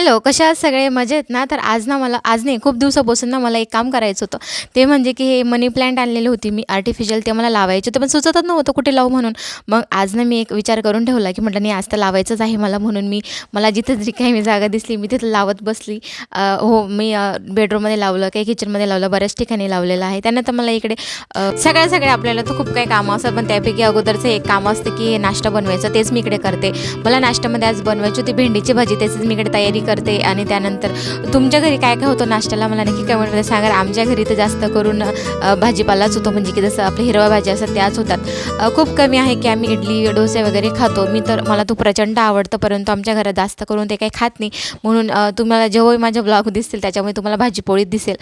Hello कशा आहात सगळे? मजेत ना? तर आज ना मला आज नाही खूप दिवसापासून ना मला एक काम करायचं होतं. ते म्हणजे की हे मनी प्लॅन्ट आणलेले होते मी आर्टिफिशियल ते मला लावायचे होते पण सुचतच नव्हतं कुठे लावू म्हणून. मग आज ना मी एक विचार करून ठेवला की म्हटलं नाही आज तर लावायचंच आहे मला म्हणून मी. मला जिथं जी काही मी जागा दिसली मी तिथं लावत बसली. हो मी बेडरूममध्ये लावलं काही किचनमध्ये लावलं बऱ्याच ठिकाणी लावलेलं आहे. त्यानंतर मला इकडे सगळ्या सगळ्या आपल्याला तर खूप काही कामं असतात पण त्यापैकी अगोदरचं एक काम असतं की हे नाश्ता बनवायचं तेच मी इकडे करते. मला नाश्त्यामध्ये आज बनवायची होती भेंडीची भाजी त्याचीच मी इकडे तयारी करते आणि त्यानंतर तुमच्या घरी काय काय होतं नाश्त्याला? मला नक्की कमेंटमध्ये सांगा. आमच्या घरी तर जास्त करून भाजीपालाच होतो. म्हणजे की जसं आपल्या हिरव्या भाज्या असतात त्याच होतात. खूप कमी आहे की आम्ही इडली डोसे वगैरे खातो. मी तर मला तो प्रचंड आवडतं परंतु आमच्या घरात जास्त करून ते काही खात नाही. म्हणून तुम्हाला जेव्हाही माझे ब्लॉग दिसतील त्याच्यामुळे तुम्हाला भाजी पोळीत दिसेल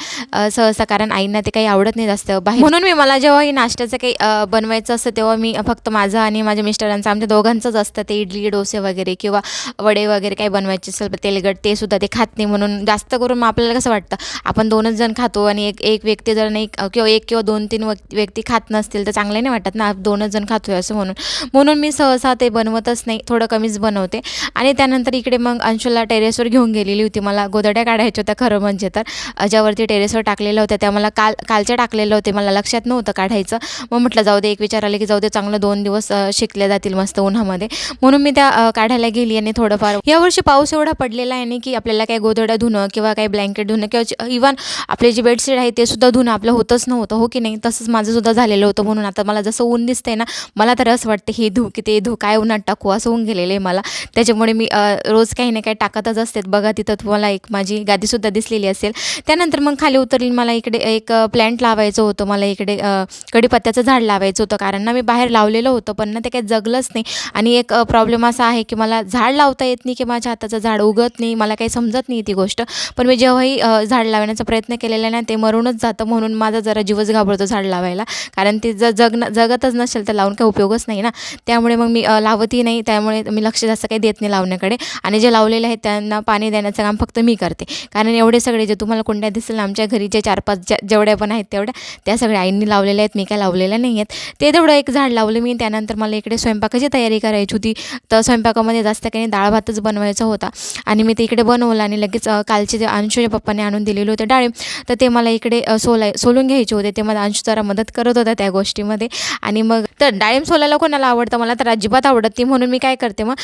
सहसा कारण आईंना ते काही आवडत नाही जास्त बाहेर. म्हणून मी मला जेव्हाही नाश्त्याचं काही बनवायचं असतं तेव्हा मी फक्त माझं आणि माझ्या मिस्टरांचं आमच्या दोघांचंच असतं ते इडली डोसे वगैरे किंवा वडे वगैरे काही बनवायचे असेल तेलगट ते सुद्धा ते खात नाही म्हणून जास्त करून मग आपल्याला कसं वाटतं? आपण दोनच जण खातो आणि एक एक व्यक्ती जर नाही किंवा एक किंवा दोन तीन व्यक्ती खात नसतील तर चांगले नाही वाटत ना? दोनच जण खातोय असं म्हणून. म्हणून मी सहसा ते बनवतच नाही. थोडं कमीच बनवते. आणि त्यानंतर इकडे मग अंशुला टेरेसवर घेऊन गेलेली होती. मला गोदड्या काढायच्या होत्या खरं म्हणजे तर. ज्यावरती टेरेसवर टाकलेल्या होत्या. त्या मला काल कालच्या टाकलेलं होते मला लक्षात नव्हतं काढायचं. मग म्हटलं जाऊ दे. एक विचार आले की जाऊ दे चांगलं दोन दिवस शिकले जातील मस्त उन्हामध्ये. म्हणून मी त्या काढायला गेली आणि थोडंफार यावर्षी पाऊस एवढा पडलेला आहे नाही की आपल्याला काही गोधडा धुणं किंवा काही ब्लँकेट धुणं किंवा इवन आपले जे बेडशीट आहे ते सुद्धा धुणं आपलं होतच नव्हतं हो की नाही? तसंच माझं सुद्धा झालेलं होतं. म्हणून आता मला जसं ऊन दिसतंय ना मला तर असं वाटतं हे धू की ते धू काय उन्हात टाकू? असं होऊन गेलेलं आहे मला. त्याच्यामुळे मी रोज काही ना काही टाकतच असते. बघा तिथं तुम्हाला एक माझी गादीसुद्धा दिसलेली असेल. त्यानंतर मग खाली उतरली मला इकडे एक प्लॅन्ट लावायचं होतं. मला इकडे कडीपत्त्याचं कढीपत्त्याचं झाड लावायचं होतं. कारण ना मी बाहेर लावलेलं होतं पण ना ते काही जगलंच नाही. आणि एक प्रॉब्लेम असा आहे की मला झाड लावता येत नाही की माझ्या हाताचं झाड उगत नाही. मला काही समजत नाही ती गोष्ट. पण मी जेव्हाही झाड लावण्याचा प्रयत्न केलेला नाही ते मरूनच जातं म्हणून माझा जरा जीवच घाबरतो झाड लावायला. कारण ते जर जग जगतच नसेल तर लावून काही उपयोगच नाही ना. त्यामुळे मग मी लावतही नाही. त्यामुळे मी लक्ष जास्त काही देत नाही लावण्याकडे. आणि जे लावलेले आहेत त्यांना पाणी देण्याचं काम फक्त मी करते. कारण एवढे सगळे जे तुम्हाला कुंड्या दिसेल ना आमच्या घरी जे चार पाच ज्या जेवढ्या पण आहेत तेवढ्या त्या सगळ्या आईंनी लावलेल्या आहेत. मी काय लावलेल्या नाही आहेत ते तेवढं एक झाड लावलं मी. त्यानंतर मला इकडे स्वयंपाकाची तयारी करायची होती. तर स्वयंपाकामध्ये जास्त काही नाही, डाळ भातच बनवायचा होता. आणि मी ते इकडे बनवलं आणि लगेच कालचे जे अंशूच्या पप्पाने आणून दिलेले होते डाळिंब तर ते मला इकडे सोलाय सोलून घ्यायचे होते. ते मला अंशू जरा मदत करत होता त्या गोष्टीमध्ये. आणि मग तर डाळिंब सोलायला कोणाला आवडतं? मला तर अजिबात आवडत नाही. म्हणून मी काय करते मग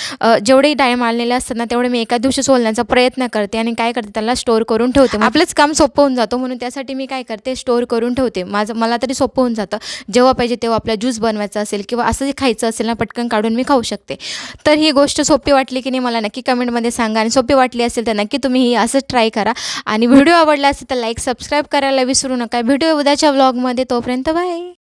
जेवढे जेवढेही डाळिंब आणलेले असतात ना तेवढे मी एका दिवशी सोलण्याचा प्रयत्न करते आणि काय करते? त्याला स्टोअर करून ठेवते. मग आपलंच काम सोपं होऊन जातो. म्हणून त्यासाठी मी काय करते? स्टोअर करून ठेवते. माझं मला तरी सोपं होऊन जातं. जेव्हा पाहिजे तेव्हा आपला ज्यूस बनवायचा असेल किंवा असं जे खायचं असेल ना पटकन काढून मी खाऊ शकते. तर ही गोष्ट सोपी वाटली की नाही? मला नक्की कमेंटमध्ये सांगा आणि सोपी वाटली असेल तर नक्की तुम्ही ही असंच ट्राय करा. आणि व्हिडिओ आवडला असेल तर लाईक सबस्क्राईब करायला विसरू नका. व्हिडिओ उद्याच्या व्लॉगमध्ये तोपर्यंत बाय